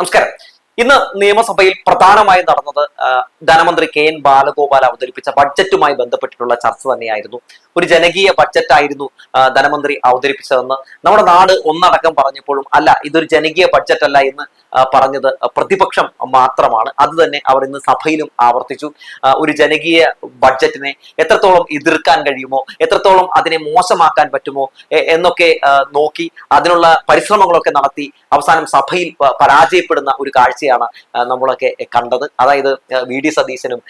നമസ്കാരം. ഇന്ന് നിയമസഭയിൽ പ്രധാനമായി നടന്നത് ധനമന്ത്രി കെ എൻ ബാലഗോപാൽ അവതരിപ്പിച്ച ബഡ്ജറ്റുമായി ബന്ധപ്പെട്ടിട്ടുള്ള ചർച്ച തന്നെയായിരുന്നു. ഒരു ജനകീയ ബഡ്ജറ്റായിരുന്നു ധനമന്ത്രി അവതരിപ്പിച്ചതെന്ന് നമ്മുടെ നാട് ഒന്നടക്കം പറഞ്ഞപ്പോഴും അല്ല ഇതൊരു ജനകീയ ബഡ്ജറ്റ് അല്ല എന്ന് പറഞ്ഞത് പ്രതിപക്ഷം മാത്രമാണ്. അത് തന്നെ അവർ ഇന്ന് സഭയിലും ആവർത്തിച്ചു. ഒരു ജനകീയ ബഡ്ജറ്റിനെ എത്രത്തോളം എതിർക്കാൻ കഴിയുമോ എത്രത്തോളം അതിനെ മോശമാക്കാൻ പറ്റുമോ എന്നൊക്കെ നോക്കി അതിനുള്ള പരിശ്രമങ്ങളൊക്കെ നടത്തി അവസാനം സഭയിൽ പരാജയപ്പെടുന്ന ഒരു കാഴ്ചയാണ് നമ്മളൊക്കെ കണ്ടത്. അതായത് വി. ഡി. സതീശനും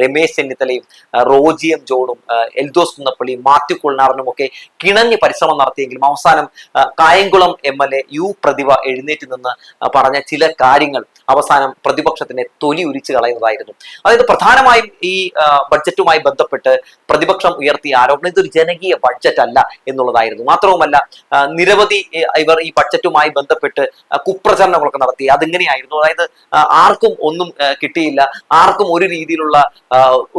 രമേശ് ചെന്നിത്തലയും റോജിയം ജോണും എൽദോസ് കുന്നപ്പള്ളിയും മാത്യു കുൾനാറിനും ഒക്കെ കിണഞ്ഞ് പരിശ്രമം നടത്തിയെങ്കിലും അവസാനം Kayamkulam M. L. A. U. Prathibha എഴുന്നേറ്റ് നിന്ന് പറഞ്ഞ ചില കാര്യങ്ങൾ അവസാനം പ്രതിപക്ഷത്തിനെ തൊലി ഉരിച്ചു കളയുന്നതായിരുന്നു. അതായത് പ്രധാനമായും ഈ ബഡ്ജറ്റുമായി ബന്ധപ്പെട്ട് പ്രതിപക്ഷം ഉയർത്തിയ ആരോപണം ഇതൊരു ജനകീയ ബഡ്ജറ്റ് അല്ല എന്നുള്ളതായിരുന്നു. മാത്രവുമല്ല നിരവധി ഇവർ ഈ ബഡ്ജറ്റുമായി ബന്ധപ്പെട്ട് കുപ്രചരണങ്ങളൊക്കെ നടത്തി. അതിങ്ങനെയായിരുന്നു. അതായത് ആർക്കും ഒന്നും കിട്ടിയില്ല. ആർക്കും ഒരു രീതിയിലുള്ള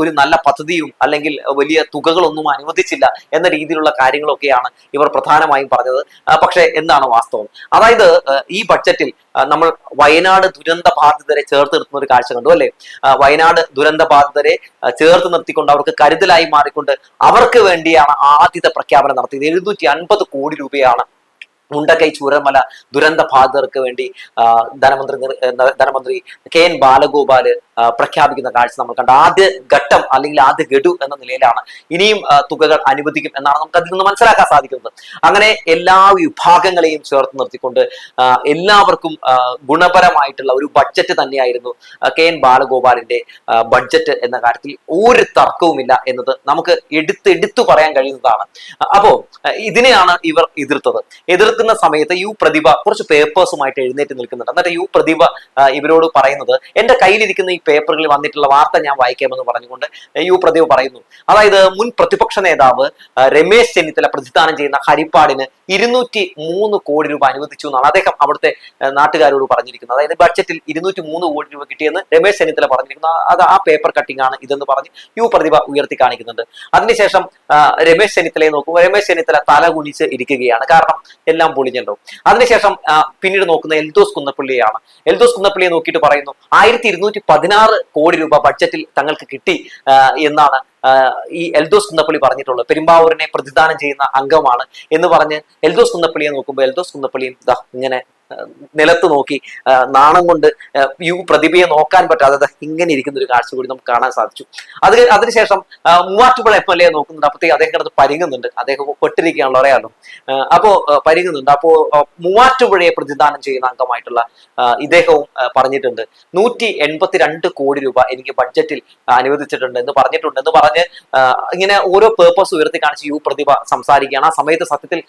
ഒരു നല്ല പദ്ധതിയും അല്ലെങ്കിൽ വലിയ തുകകളൊന്നും അനുവദിച്ചില്ല എന്ന രീതിയിലുള്ള കാര്യങ്ങളൊക്കെയാണ് ഇവർ പ്രധാനമായും പറഞ്ഞത്. പക്ഷേ എന്താണ് വാസ്തവം? അതായത് ഈ ബഡ്ജറ്റിൽ നമ്മൾ വയനാട് ദുരന്ത ബാധിതരെ ചേർത്ത് നിർത്തുന്ന ഒരു കാഴ്ച കണ്ടു അല്ലെ? വയനാട് ദുരന്ത ബാധിതരെ ചേർത്ത് നിർത്തിക്കൊണ്ട് അവർക്ക് കരുതലായി മാറിക്കൊണ്ട് അവർക്ക് വേണ്ടിയാണ് ആദ്യത്തെ പ്രഖ്യാപനം നടത്തിയത്. എഴുന്നൂറ്റി അൻപത് കോടി രൂപയാണ് മുണ്ടക്കൈ ചൂരമല ദുരന്ത ബാധിതർക്ക് വേണ്ടി ധനമന്ത്രി ധനമന്ത്രി കെ എൻ ബാലഗോപാൽ പ്രഖ്യാപിക്കുന്ന കാഴ്ച നമ്മൾ കണ്ട. ആദ്യ ഘട്ടം അല്ലെങ്കിൽ ആദ്യ ഗഡു എന്ന നിലയിലാണ് ഇനിയും തുകകൾ അനുവദിക്കും എന്നാണ് നമുക്ക് അതിൽ നിന്ന് മനസ്സിലാക്കാൻ സാധിക്കുന്നത്. അങ്ങനെ എല്ലാ വിഭാഗങ്ങളെയും ചേർത്ത് നിർത്തിക്കൊണ്ട് എല്ലാവർക്കും ഗുണപരമായിട്ടുള്ള ഒരു ബഡ്ജറ്റ് തന്നെയായിരുന്നു കെ എൻ ബാലഗോപാലിന്റെ ബഡ്ജറ്റ് എന്ന കാര്യത്തിൽ ഒരു തർക്കവുമില്ല എന്നത് നമുക്ക് എടുത്തെടുത്തു പറയാൻ കഴിയുന്നതാണ്. അപ്പോ ഇതിനെയാണ് ഇവർ എതിർത്തത്. എതിർക്കുന്ന സമയത്ത് യു പ്രതിഭ കുറച്ച് പേപ്പേഴ്സുമായിട്ട് എഴുന്നേറ്റ് നിൽക്കുന്നുണ്ട്. എന്നിട്ട് യു പ്രതിഭ ഇവരോട് പറയുന്നത് എന്റെ കയ്യിലിരിക്കുന്ന ഈ പേപ്പറുകളിൽ വന്നിട്ടുള്ള വാർത്ത ഞാൻ വായിക്കാമെന്ന് പറഞ്ഞുകൊണ്ട് യു പ്രദീപ് പറയുന്നു. അതായത് മുൻ പ്രതിപക്ഷ നേതാവ് രമേശ് ചെന്നിത്തല പ്രതിദാനം ചെയ്യുന്ന ഹരിപ്പാടിന് ഇരുന്നൂറ്റി മൂന്ന് കോടി രൂപ അനുവദിച്ചു എന്നാണ് അദ്ദേഹം അവിടുത്തെ നാട്ടുകാരോട് പറഞ്ഞിരിക്കുന്നത്. അതായത് ബഡ്ജറ്റിൽ ഇരുന്നൂറ്റി മൂന്ന് കോടി രൂപ കിട്ടിയെന്ന് രമേശ് ചെന്നിത്തല പറഞ്ഞിരിക്കുന്നു. അത് ആ പേപ്പർ കട്ടിംഗ് ആണ് ഇതെന്ന് പറഞ്ഞ് യു പ്രതിഭ ഉയർത്തി കാണിക്കുന്നുണ്ട്. അതിനുശേഷം രമേശ് ചെന്നിത്തലയെ നോക്കുമ്പോൾ രമേശ് ചെന്നിത്തല തല കുനിച്ച് ഇരിക്കുകയാണ്. കാരണം എല്ലാം പൊളിഞ്ഞല്ലോ. അതിനുശേഷം പിന്നീട് നോക്കുന്ന എൽദോസ് കുന്നപ്പള്ളിയാണ്. എൽദോസ് കുന്നപ്പള്ളിയെ നോക്കിയിട്ട് പറയുന്നു ആയിരത്തി കോടി രൂപ ബഡ്ജറ്റിൽ തങ്ങൾക്ക് കിട്ടി എന്നാണ് ഈ എൽദോസ് കുന്നപ്പള്ളി പറഞ്ഞിട്ടുള്ളത് പെരുമ്പാവൂരിനെ പ്രതിദാനം ചെയ്യുന്ന അംഗമാണ് എന്ന് പറഞ്ഞ് എൽദോസ് കുന്നപ്പള്ളിയെ നോക്കുമ്പോൾ എൽദോസ് കുന്നപ്പള്ളിയും ഇങ്ങനെ നിലത്ത് നോക്കി നാണം കൊണ്ട് യു പ്രതിഭയെ നോക്കാൻ പറ്റാതെ ഇങ്ങനെ ഇരിക്കുന്ന ഒരു കാഴ്ച കൂടി നമുക്ക് കാണാൻ സാധിച്ചു. അത് അതിനുശേഷം മൂവാറ്റുപുഴ എം എൽ എ നോക്കുന്നുണ്ട്. അപ്പോഴത്തേക്ക് അദ്ദേഹം കിടന്ന് പരിങ്ങുന്നുണ്ട്. അദ്ദേഹം പൊട്ടിരിക്കുകയാണല്ലോ അറിയാലോ? അപ്പോ പരിങ്ങുന്നുണ്ട്. അപ്പോ മൂവാറ്റുപുഴയെ പ്രതിദാനം ചെയ്യുന്ന അംഗമായിട്ടുള്ള ഇദ്ദേഹവും പറഞ്ഞിട്ടുണ്ട്. നൂറ്റി എൺപത്തിരണ്ട് കോടി രൂപ എനിക്ക് ബഡ്ജറ്റിൽ അനുവദിച്ചിട്ടുണ്ട് എന്ന് പറഞ്ഞിട്ടുണ്ട്. എന്ന് പറഞ്ഞ് ഇങ്ങനെ ഓരോ പേർപ്പസ് ഉയർത്തി കാണിച്ച് യു പ്രതിഭ സംസാരിക്കുകയാണ്. ആ സമയത്ത് സത്യത്തിൽ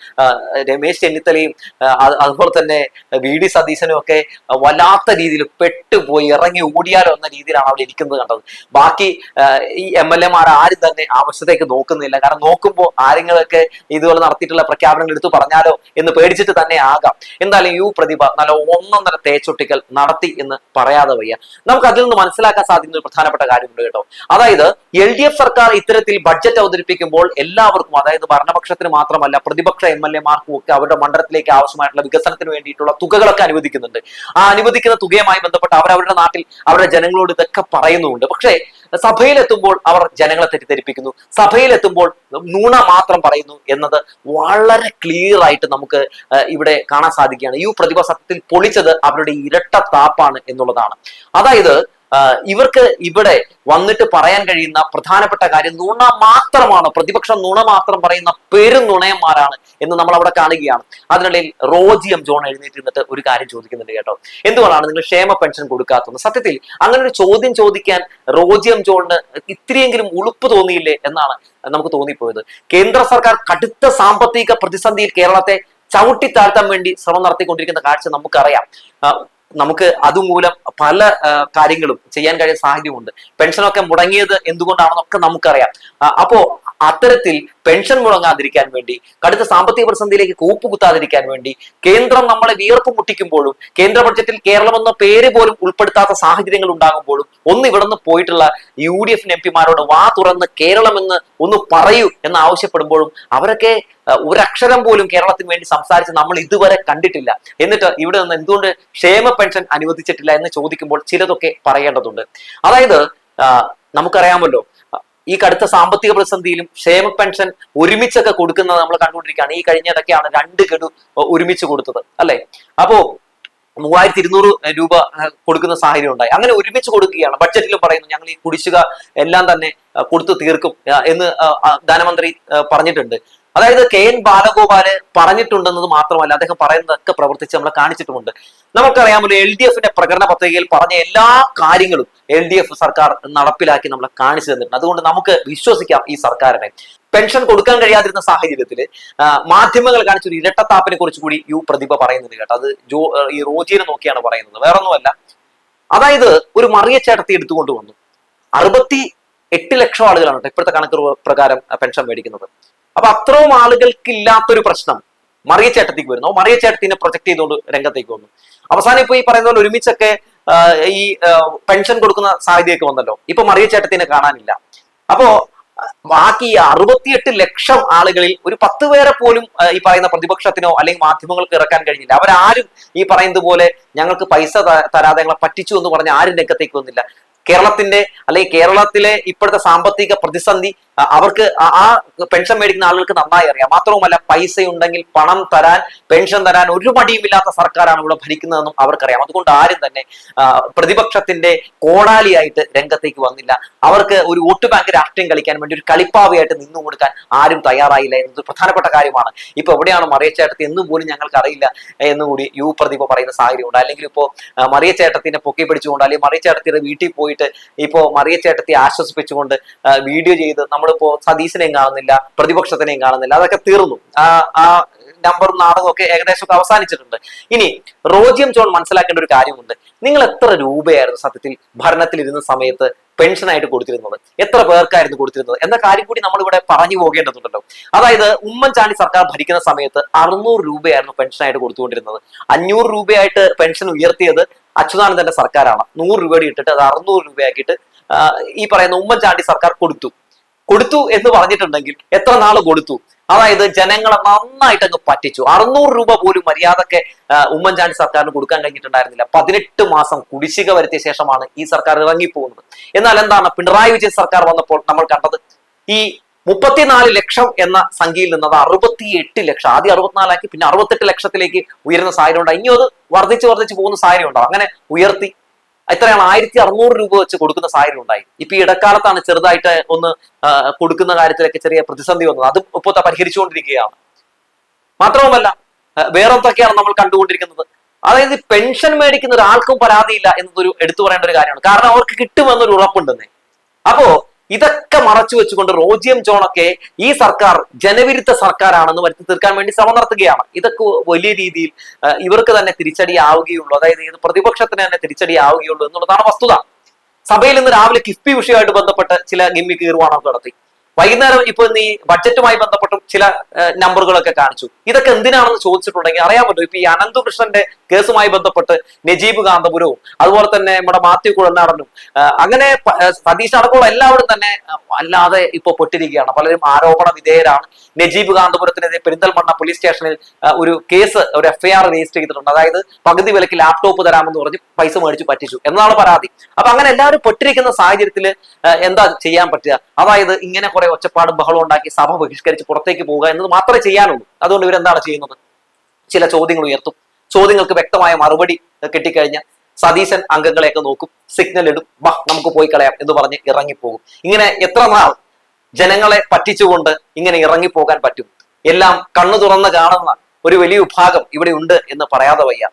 രമേശ് ചെന്നിത്തലയും അതുപോലെ തന്നെ വി ഡി സതീശനും ഒക്കെ വല്ലാത്ത രീതിയിൽ പെട്ടുപോയി ഇറങ്ങി ഓടിയാലോ എന്ന രീതിയിലാണ് അവിടെ ഇരിക്കുന്നത് കണ്ടത്. ബാക്കി ഈ എം എൽ എമാർ ആരും തന്നെ ആവശ്യത്തേക്ക് നോക്കുന്നില്ല. കാരണം നോക്കുമ്പോൾ ആരെങ്കിലൊക്കെ ഇതുപോലെ നടത്തിയിട്ടുള്ള പ്രഖ്യാപനങ്ങൾ എടുത്തു പറഞ്ഞാലോ എന്ന് പേടിച്ചിട്ട് തന്നെ ആകാം. എന്തായാലും യു പ്രതിഭ നല്ല ഒന്നൊന്നര തേച്ചൊട്ടിക്കൽ നടത്തി എന്ന് പറയാതെ വയ്യ. നമുക്ക് അതിൽ നിന്ന് മനസ്സിലാക്കാൻ സാധിക്കുന്ന ഒരു പ്രധാനപ്പെട്ട കാര്യമുണ്ട് കേട്ടോ. അതായത് എൽ ഡി എഫ് സർക്കാർ ഇത്തരത്തിൽ ബഡ്ജറ്റ് അവതരിപ്പിക്കുമ്പോൾ എല്ലാവർക്കും അതായത് ഭരണപക്ഷത്തിന് മാത്രമല്ല പ്രതിപക്ഷ എം എൽ എമാർക്കും ഒക്കെ അവരുടെ മണ്ഡലത്തിലേക്ക് ആവശ്യമായിട്ടുള്ള വികസനത്തിന് വേണ്ടിയിട്ടുള്ള തുകകളൊക്കെ അനുവദിക്കുന്നുണ്ട്. ആ അനുവദിക്കുന്ന തുകയുമായി ബന്ധപ്പെട്ട് അവർ അവരുടെ നാട്ടിൽ അവരുടെ ജനങ്ങളോട് ഇതൊക്കെ പറയുന്നുണ്ട് പക്ഷേ സഭയിലെത്തുമ്പോൾ അവർ ജനങ്ങളെ തെറ്റിദ്ധരിപ്പിക്കുന്നു. സഭയിലെത്തുമ്പോൾ നുണ മാത്രം പറയുന്നു എന്നത് വളരെ ക്ലിയർ ആയിട്ട് നമുക്ക് ഇവിടെ കാണാൻ സാധിക്കുകയാണ്. ഈ പ്രതിഭ സത്യത്തിൽ പൊളിച്ചത് അവരുടെ ഇരട്ട താപ്പാണ് എന്നുള്ളതാണ്. അതായത് ഇവർക്ക് ഇവിടെ വന്നിട്ട് പറയാൻ കഴിയുന്ന പ്രധാനപ്പെട്ട കാര്യം നുണ മാത്രമാണ്. പ്രതിപക്ഷം നുണ മാത്രം പറയുന്ന പെരും നുണയന്മാരാണ് എന്ന് നമ്മൾ അവിടെ കാണുകയാണ്. അതിനിടയിൽ റോജിയം ജോൺ എഴുന്നേറ്റ് നിന്നിട്ട് ഒരു കാര്യം ചോദിക്കുന്നുണ്ട് കേട്ടോ. എന്തുകൊണ്ടാണ് നിങ്ങൾ ക്ഷേമ പെൻഷൻ കൊടുക്കാത്തത്? സത്യത്തിൽ അങ്ങനെ ഒരു ചോദ്യം ചോദിക്കാൻ റോജിയം ജോണിന് ഇത്രയെങ്കിലും ഉളുപ്പ് തോന്നിയില്ലേ എന്നാണ് നമുക്ക് തോന്നിപ്പോയത്. കേന്ദ്ര സർക്കാർ കടുത്ത സാമ്പത്തിക പ്രതിസന്ധിയിൽ കേരളത്തെ ചവിട്ടി താഴ്ത്താൻ വേണ്ടി ശ്രമം നടത്തിക്കൊണ്ടിരിക്കുന്ന കാഴ്ച നമുക്കറിയാം. നമുക്ക് അതുമൂലം പല കാര്യങ്ങളും ചെയ്യാൻ കഴിയുന്ന സാഹചര്യമുണ്ട്. പെൻഷനൊക്കെ മുടങ്ങിയത് എന്തുകൊണ്ടാണെന്നൊക്കെ നമുക്കറിയാം. അപ്പോ അത്തരത്തിൽ പെൻഷൻ മുടങ്ങാതിരിക്കാൻ വേണ്ടി കടുത്ത സാമ്പത്തിക പ്രതിസന്ധിയിലേക്ക് കൂപ്പുകുത്താതിരിക്കാൻ വേണ്ടി കേന്ദ്രം നമ്മളെ വിയർപ്പ് മുട്ടിക്കുമ്പോഴും കേന്ദ്ര ബഡ്ജറ്റിൽ കേരളം എന്ന പേര് പോലും ഉൾപ്പെടുത്താത്ത സാഹചര്യങ്ങൾ ഉണ്ടാകുമ്പോഴും ഒന്ന് ഇവിടെ നിന്ന് പോയിട്ടുള്ള യു ഡി എഫ് എം പിമാരോട് വാ തുറന്ന് കേരളം എന്ന് ഒന്ന് പറയൂ എന്ന് ആവശ്യപ്പെടുമ്പോഴും അവരൊക്കെ ഒരക്ഷരം പോലും കേരളത്തിന് വേണ്ടി സംസാരിച്ച് നമ്മൾ ഇതുവരെ കണ്ടിട്ടില്ല. എന്നിട്ട് ഇവിടെ നിന്ന് എന്തുകൊണ്ട് ക്ഷേമ പെൻഷൻ അനുവദിച്ചിട്ടില്ല എന്ന് ചോദിക്കുമ്പോൾ ചിലതൊക്കെ പറയേണ്ടതുണ്ട്. അതായത് നമുക്കറിയാമല്ലോ ഈ കടുത്ത സാമ്പത്തിക പ്രതിസന്ധിയിലും ക്ഷേമ പെൻഷൻ ഒരുമിച്ചൊക്കെ കൊടുക്കുന്നത് നമ്മൾ കണ്ടുകൊണ്ടിരിക്കുകയാണ്. ഈ കഴിഞ്ഞ രണ്ട് ഗഡു ഒരുമിച്ച് കൊടുത്തത് അല്ലെ? അപ്പോ മൂവായിരത്തി ഇരുന്നൂറ് രൂപ കൊടുക്കുന്ന സാഹചര്യം ഉണ്ടായി. അങ്ങനെ ഒരുമിച്ച് കൊടുക്കുകയാണ്. ബഡ്ജറ്റിലും പറയുന്നു ഞങ്ങൾ ഈ കുടിശ്ശിക എല്ലാം തന്നെ കൊടുത്തു തീർക്കും എന്ന് ധനമന്ത്രി പറഞ്ഞിട്ടുണ്ട്. അതായത് കെ എൻ ബാലഗോപാൽ പറഞ്ഞിട്ടുണ്ടെന്നത് മാത്രമല്ല അദ്ദേഹം പറയുന്നതൊക്കെ പ്രവർത്തിച്ച് നമ്മളെ കാണിച്ചിട്ടുമുണ്ട്. നമുക്കറിയാമല്ലോ എൽ ഡി എഫിന്റെ പ്രകടന പത്രികയിൽ പറഞ്ഞ എല്ലാ കാര്യങ്ങളും എൽ ഡി എഫ് സർക്കാർ നടപ്പിലാക്കി നമ്മളെ കാണിച്ചു തന്നിട്ടുണ്ട്. അതുകൊണ്ട് നമുക്ക് വിശ്വസിക്കാം ഈ സർക്കാരിനെ. പെൻഷൻ കൊടുക്കാൻ കഴിയാതിരുന്ന സാഹചര്യത്തിൽ മാധ്യമങ്ങൾ കാണിച്ച ഒരു ഇരട്ടത്താപ്പിനെ കുറിച്ച് കൂടി യു പ്രതിഭ പറയുന്നത് കേട്ടോ. അത് ജോ ഈ റോജീനെ നോക്കിയാണ് പറയുന്നത്. വേറൊന്നുമല്ല. അതായത് ഒരു മറിയ ചേട്ടത്തി എടുത്തുകൊണ്ട് വന്നു. അറുപത്തി എട്ട് ലക്ഷം ആളുകളാണ് ഇപ്പോഴത്തെ കണക്ക് പ്രകാരം പെൻഷൻ മേടിക്കുന്നത്. അപ്പൊ അത്രയും ആളുകൾക്ക് ഇല്ലാത്തൊരു പ്രശ്നം മറിയ ചേട്ടത്തിക്ക് വരുന്നു. ആ മറിയ ചേട്ടത്തിനെ പ്രൊജക്ട് ചെയ്തുകൊണ്ട് രംഗത്തേക്ക് വന്നു. അവസാനം ഇപ്പൊ ഈ പറയുന്ന പോലെ ഒരുമിച്ചൊക്കെ ഈ പെൻഷൻ കൊടുക്കുന്ന സാഹചര്യമൊക്കെ വന്നല്ലോ. ഇപ്പൊ മറിയ ചേട്ടത്തിനെ കാണാനില്ല. അപ്പോ ബാക്കി അറുപത്തിയെട്ട് ലക്ഷം ആളുകളിൽ ഒരു പത്ത് പേരെ പോലും ഈ പറയുന്ന പ്രതിപക്ഷത്തിനോ അല്ലെങ്കിൽ മാധ്യമങ്ങൾക്ക് ഇറക്കാൻ കഴിഞ്ഞില്ല. അവരാരും ഈ പറയുന്നത് പോലെ ഞങ്ങൾക്ക് പൈസ തരാതെ ഞങ്ങളെ പറ്റിച്ചു എന്ന് പറഞ്ഞ ആരും രംഗത്തേക്ക് വന്നില്ല. കേരളത്തിന്റെ അല്ലെങ്കിൽ കേരളത്തിലെ ഇപ്പോഴത്തെ സാമ്പത്തിക പ്രതിസന്ധി അവർക്ക് ആ- പെൻഷൻ മേടിക്കുന്ന ആളുകൾക്ക് നന്നായി അറിയാം. മാത്രവുമല്ല പൈസ ഉണ്ടെങ്കിൽ പണം തരാൻ പെൻഷൻ തരാൻ ഒരു മടിയുമില്ലാത്ത സർക്കാരാണ് ഇവിടെ ഭരിക്കുന്നതെന്നും അവർക്കറിയാം. അതുകൊണ്ട് ആരും തന്നെ പ്രതിപക്ഷത്തിന്റെ കോടാലിയായിട്ട് രംഗത്തേക്ക് വന്നില്ല. അവർക്ക് ഒരു വോട്ട് ബാങ്ക് രാഷ്ട്രീയം കളിക്കാൻ വേണ്ടി ഒരു കളിപ്പാവയായിട്ട് നിന്നു കൊടുക്കാൻ ആരും തയ്യാറായില്ല എന്നത് പ്രധാനപ്പെട്ട കാര്യമാണ്. ഇപ്പൊ എവിടെയാണ് മറിയച്ചേട്ടത്തി? എന്നും പോലും ഞങ്ങൾക്ക് അറിയില്ല എന്നുകൂടി യു പ്രദീപ് പറയുന്ന സാഹചര്യം ഉണ്ട് അല്ലെങ്കിൽ ഇപ്പോ മറിയച്ചേട്ടത്തിനെ പൊക്കി പിടിച്ചുകൊണ്ട് അല്ലെങ്കിൽ മറിയച്ചേട്ടത്തിയുടെ വീട്ടിൽ പോയിട്ട് ഇപ്പോ മറിയച്ചേട്ടത്തെ ആശ്വസിപ്പിച്ചുകൊണ്ട് ആ, വീഡിയോ ചെയ്ത് നമ്മളിപ്പോ സതീശനെയും കാണുന്നില്ല പ്രതിപക്ഷത്തിനെയും കാണുന്നില്ല അതൊക്കെ തീർന്നു. ആ ആ നമ്പറും നാടകവും ഒക്കെ ഏകദേശം അവസാനിച്ചിട്ടുണ്ട്. ഇനി റോജിയം ജോൺ മനസ്സിലാക്കേണ്ട ഒരു കാര്യമുണ്ട്. നിങ്ങൾ എത്ര രൂപയായിരുന്നു സത്യത്തിൽ ഭരണത്തിലിരുന്ന സമയത്ത് പെൻഷനായിട്ട് കൊടുത്തിരുന്നത്? എത്ര പേർക്കായിരുന്നു കൊടുത്തിരുന്നത്? എന്ന കാര്യം കൂടി നമ്മളിവിടെ പറഞ്ഞു പോകേണ്ടതുണ്ടല്ലോ. അതായത് ഉമ്മൻചാണ്ടി സർക്കാർ ഭരിക്കുന്ന സമയത്ത് അറുന്നൂറ് രൂപയായിരുന്നു പെൻഷനായിട്ട് കൊടുത്തുകൊണ്ടിരുന്നത്. അഞ്ഞൂറ് രൂപയായിട്ട് പെൻഷൻ ഉയർത്തിയത് അച്യുതാനന്ദന്റെ സർക്കാരാണ്. നൂറ് രൂപയുടെ ഇട്ടിട്ട് അത് അറുന്നൂറ് രൂപയാക്കിയിട്ട് ഈ പറയുന്ന ഉമ്മൻചാണ്ടി സർക്കാർ കൊടുത്തു. കൊടുത്തു എന്ന് പറഞ്ഞിട്ടുണ്ടെങ്കിൽ എത്ര നാൾ കൊടുത്തു? അതായത് ജനങ്ങളെ നന്നായിട്ട് അങ്ങ് പറ്റിച്ചു. അറുന്നൂറ് രൂപ പോലും മര്യാദയ്ക്ക് ഉമ്മൻചാണ്ടി സർക്കാരിന് കൊടുക്കാൻ കഴിഞ്ഞിട്ടുണ്ടായിരുന്നില്ല. പതിനെട്ട് മാസം കുടിശ്ശിക വരുത്തിയ ശേഷമാണ് ഈ സർക്കാർ ഇറങ്ങിപ്പോകുന്നത്. എന്നാൽ എന്താണ്? പിണറായി വിജയൻ സർക്കാർ വന്നപ്പോൾ നമ്മൾ കണ്ടത് ഈ മുപ്പത്തിനാല് ലക്ഷം എന്ന സംഖ്യയിൽ നിന്ന് അത് അറുപത്തി എട്ട് ലക്ഷം. ആദ്യം അറുപത്തിനാലാക്കി പിന്നെ അറുപത്തെട്ട് ലക്ഷത്തിലേക്ക് ഉയരുന്ന സാഹചര്യം ഉണ്ട് ഇനി അത് വർദ്ധിച്ച് വർദ്ധിച്ച് പോകുന്ന സാഹചര്യം ഉണ്ടാവും അങ്ങനെ ഉയർത്തി എത്രയാണ്? ആയിരത്തി അറുന്നൂറ് രൂപ വെച്ച് കൊടുക്കുന്ന സാഹചര്യം ഉണ്ടായി ഇപ്പൊ ഈ ഇടക്കാലത്താണ് ചെറുതായിട്ട് ഒന്ന് കൊടുക്കുന്ന കാര്യത്തിലൊക്കെ ചെറിയ പ്രതിസന്ധി വന്നത്. അത് ഇപ്പോൾ പരിഹരിച്ചുകൊണ്ടിരിക്കുകയാണ്. മാത്രവുമല്ല വേറെന്തൊക്കെയാണ് നമ്മൾ കണ്ടുകൊണ്ടിരിക്കുന്നത്? അതായത് പെൻഷൻ മേടിക്കുന്ന ഒരാൾക്കും പരാതിയില്ല എന്നതൊരു എടുത്തു പറയേണ്ട ഒരു കാര്യമാണ്. കാരണം അവർക്ക് കിട്ടുമെന്നൊരു ഉറപ്പുണ്ടെന്നേ. അപ്പോ ഇതൊക്കെ മറച്ചു വെച്ചുകൊണ്ട് റോജിയം ജോണൊക്കെ ഈ സർക്കാർ ജനവിരുദ്ധ സർക്കാരാണെന്ന് വരുത്തി തീർക്കാൻ വേണ്ടി ശ്രമം നടത്തുകയാണ്. ഇതൊക്കെ വലിയ രീതിയിൽ ഇവർക്ക് തന്നെ തിരിച്ചടിയാവുകയുള്ളൂ. അതായത് ഇത് പ്രതിപക്ഷത്തിന് തന്നെ തിരിച്ചടിയാവുകയുള്ളൂ എന്നുള്ളതാണ് വസ്തുത. സഭയിൽ ഇന്ന് രാവിലെ കിഫ്ബി വിഷയമായിട്ട് ബന്ധപ്പെട്ട് ചില ഗിമ്മി തീർമാനമൊക്കെ നടത്തി. വൈകുന്നേരം ഇപ്പൊ ഈ ബഡ്ജറ്റുമായി ബന്ധപ്പെട്ട ചില നമ്പറുകളൊക്കെ കാണിച്ചു. ഇതൊക്കെ എന്തിനാണെന്ന് ചോദിച്ചിട്ടുണ്ടെങ്കിൽ അറിയാൻ പറ്റും ഇപ്പൊ ഈ അനന്തകൃഷ്ണന്റെ കേസുമായി ബന്ധപ്പെട്ട് നജീബ് കാന്തപുരവും അതുപോലെ തന്നെ നമ്മുടെ മാത്യു കുഴനാടനും അങ്ങനെ സതീഷ് അടക്കമുള്ള എല്ലാവരും തന്നെ അല്ലാതെ ഇപ്പൊ പൊട്ടിരിക്കുകയാണ്. പലരും ആരോപണ വിധേയരാണ്. നജീബ് കാന്തപുരത്തിനെതിരെ പെരിന്തൽമണ്ണ പോലീസ് സ്റ്റേഷനിൽ ഒരു കേസ് ഒരു എഫ്ഐആർ രജിസ്റ്റർ ചെയ്തിട്ടുണ്ട്. അതായത് പകുതി വിലക്ക് ലാപ്ടോപ്പ് തരാമെന്ന് പറഞ്ഞ് പൈസ മേടിച്ച് പറ്റിച്ചു. എന്നാണ് പരാതി. അപ്പൊ അങ്ങനെ എല്ലാവരും പൊട്ടിരിക്കുന്ന സാഹചര്യത്തിൽ എന്താ ചെയ്യാൻ പറ്റുക? അതായത് ഇങ്ങനെ കുറെ ഒച്ചപ്പാടും ബഹളം ഉണ്ടാക്കി സഭ ബഹിഷ്കരിച്ച് പുറത്തേക്ക് പോവുക എന്നത് മാത്രമേ ചെയ്യാനുള്ളൂ. അതുകൊണ്ട് ഇവരെന്താണ് ചെയ്യുന്നത്? ചില ചോദ്യങ്ങൾ ഉയർത്തും. ചോദ്യങ്ങൾക്ക് വ്യക്തമായ മറുപടി കിട്ടിക്കഴിഞ്ഞ സതീശൻ അംഗങ്ങളെയൊക്കെ നോക്കും സിഗ്നൽ ഇടും വാ നമുക്ക് പോയി കളയാം എന്ന് പറഞ്ഞ് ഇറങ്ങിപ്പോകും. ഇങ്ങനെ എത്ര നാൾ ജനങ്ങളെ പറ്റിച്ചുകൊണ്ട് ഇങ്ങനെ ഇറങ്ങിപ്പോകാൻ പറ്റും? എല്ലാം കണ്ണു തുറന്ന് കാണുന്ന ഒരു വലിയ വിഭാഗം ഇവിടെ ഉണ്ട് എന്ന് പറയാതെ വയ്യ.